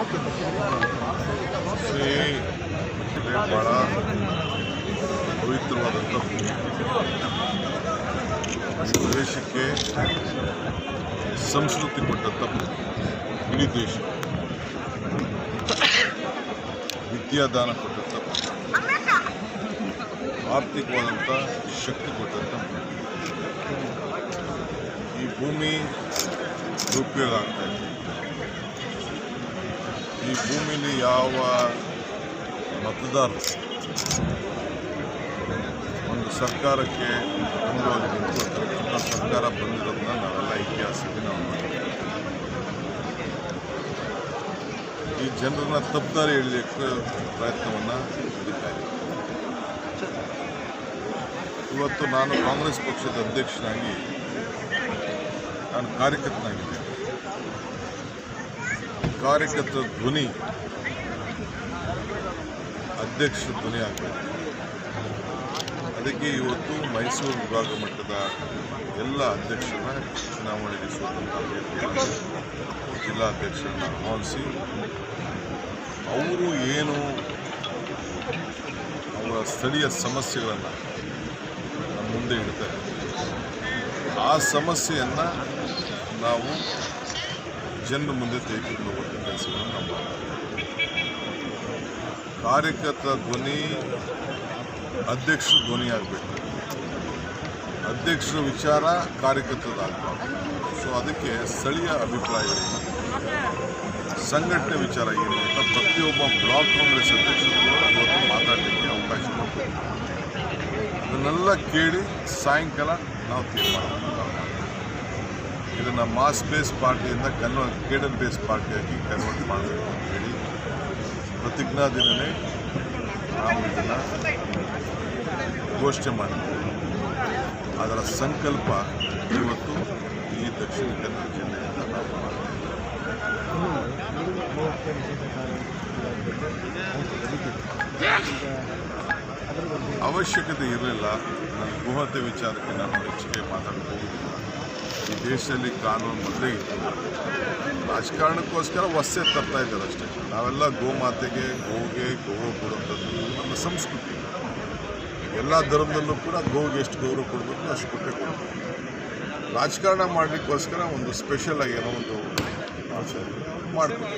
ಯಾಕೆ ಶ್ರೀ ಇದು ಭಾಳ ಪವಿತ್ರವಾದಂಥ ಭೂಮಿ ಈ ದೇಶಕ್ಕೆ ಸಂಸ್ಕೃತಿ ಕೊಟ್ಟಂಥ ಭೂಮಿ ಇಡೀ ದೇಶ ವಿದ್ಯಾದಾನ ಕೊಟ್ಟಂಥ ಭೂಮಿ ಆರ್ಥಿಕವಾದಂಥ ಶಕ್ತಿ ಕೊಟ್ಟಂಥ ಭೂಮಿ ಈ ಭೂಮಿ ದುರುಪಯೋಗ ಆಗ್ತಾ ಇದೆ ಈ ಭೂಮಿಲಿ ಯಾವ ಮತದಾರರು ಒಂದು ಸರ್ಕಾರಕ್ಕೆ ಅಂಥ ಸರ್ಕಾರ ಬಂದಿರೋದನ್ನ ನಾವೆಲ್ಲ ಇತಿಹಾಸಕ್ಕೆ ನಾವು ಮಾಡ್ತೀವಿ ಈ ಜನರನ್ನ ತಪ್ಪದಾರಿ ಹೇಳಲಿಕ್ಕೆ ಪ್ರಯತ್ನವನ್ನು ನಡೀತಾ ಇವತ್ತು ನಾನು ಕಾಂಗ್ರೆಸ್ ಪಕ್ಷದ ಅಧ್ಯಕ್ಷನಾಗಿ ನಾನು ಕಾರ್ಯಕರ್ತನಾಗಿದ್ದೇನೆ. ಕಾರ್ಯಕರ್ತರ ಧ್ವನಿ ಅಧ್ಯಕ್ಷ ಧ್ವನಿ ಆಗಬೇಕು ಅದಕ್ಕೆ ಇವತ್ತು ಮೈಸೂರು ವಿಭಾಗ ಮಟ್ಟದ ಎಲ್ಲ ಅಧ್ಯಕ್ಷರನ್ನ ಚುನಾವಣೆಗೆ ಸೋತಂತ ಅಭ್ಯರ್ಥಿಗಳನ್ನು ಜಿಲ್ಲಾಧ್ಯಕ್ಷರನ್ನ ಆಹ್ವಾನಿಸಿ, ಅವರು ಏನು ಅವರ ಸ್ಥಳೀಯ ಸಮಸ್ಯೆಗಳನ್ನು ಮುಂದೆ ಇಡ್ತಾರೆ ಆ ಸಮಸ್ಯೆಯನ್ನು ನಾವು ಜನರ ಮುಂದೆ ತೆಗೆದುಕೊಂಡು ಹೋಗುವಂಥ ಕೆಲಸವನ್ನು ನಾವು ಕಾರ್ಯಕರ್ತರ ಧ್ವನಿ ಅಧ್ಯಕ್ಷರ ಧ್ವನಿ ಆಗಬೇಕು. ಅಧ್ಯಕ್ಷರ ವಿಚಾರ ಕಾರ್ಯಕರ್ತರಾಗಬಾರ್ದು. ಸೊ ಅದಕ್ಕೆ ಸ್ಥಳೀಯ ಅಭಿಪ್ರಾಯಗಳನ್ನು ಸಂಘಟನೆ ವಿಚಾರ ಏನು? ಅಂತ ಪ್ರತಿಯೊಬ್ಬ ಬ್ಲಾಕ್ ಕಾಂಗ್ರೆಸ್ ಅಧ್ಯಕ್ಷರು ಇವತ್ತು ಮಾತಾಡಲಿಕ್ಕೆ ಅವಕಾಶ ಕೊಡ್ತಾರೆ ಅದನ್ನೆಲ್ಲ ಕೇಳಿ ಸಾಯಂಕಾಲ ನಾವು ತೀರ್ಮಾನ. ಇದನ್ನು ಮಾಸ್ ಬೇಸ್ ಪಾರ್ಟಿಯಿಂದ ಕನ್ವರ್ಟ್ ಕೇಡರ್ ಬೇಸ್ ಪಾರ್ಟಿಯಾಗಿ ಕನ್ವರ್ಟ್ ಮಾಡಬೇಕು ಅಂತ ಹೇಳಿ ಪ್ರತಿಜ್ಞಾ ದಿನವೇ ನಾವು ಇದನ್ನು ಘೋಷಣೆ ಮಾಡಿದ್ದೇವೆ ಅದರ ಸಂಕಲ್ಪ ಇವತ್ತು ಈ ದಕ್ಷಿಣ ಕನ್ನಡ ಜಿಲ್ಲೆಯಿಂದ ನಾವು ಅವಶ್ಯಕತೆ ಇರಲಿಲ್ಲ. ನನ್ನ ಗುಹತೆ ವಿಚಾರಕ್ಕೆ ನಾನು ಹೆಚ್ಚಿಗೆ ಮಾತಾಡಬಹುದು ಈ ದೇಶದಲ್ಲಿ ಕಾನೂನು ಮದುವೆ ರಾಜಕಾರಣಕ್ಕೋಸ್ಕರ ವಸ್ಸೆ ತರ್ತಾ ಇದ್ದಾರೆ ಅಷ್ಟೇ. ನಾವೆಲ್ಲ ಗೋಮಾತೆಗೆ, ಗೋಗೆ ಗೌರವ ಕೊಡುವಂಥದ್ದು ನಮ್ಮ ಸಂಸ್ಕೃತಿ. ಎಲ್ಲ ಧರ್ಮದಲ್ಲೂ ಕೂಡ ಗೋಗೆ ಎಷ್ಟು ಗೌರವ ಕೊಡಬೇಕು ಅಷ್ಟು ಕೊಟ್ಟೆ ಕೊಡ್ತೀವಿ ರಾಜಕಾರಣ ಮಾಡಲಿಕ್ಕೋಸ್ಕರ ಒಂದು ಸ್ಪೆಷಲ್ ಆಗಿ ಏನೋ ಒಂದು ಮಾಡ್ಬೇಕು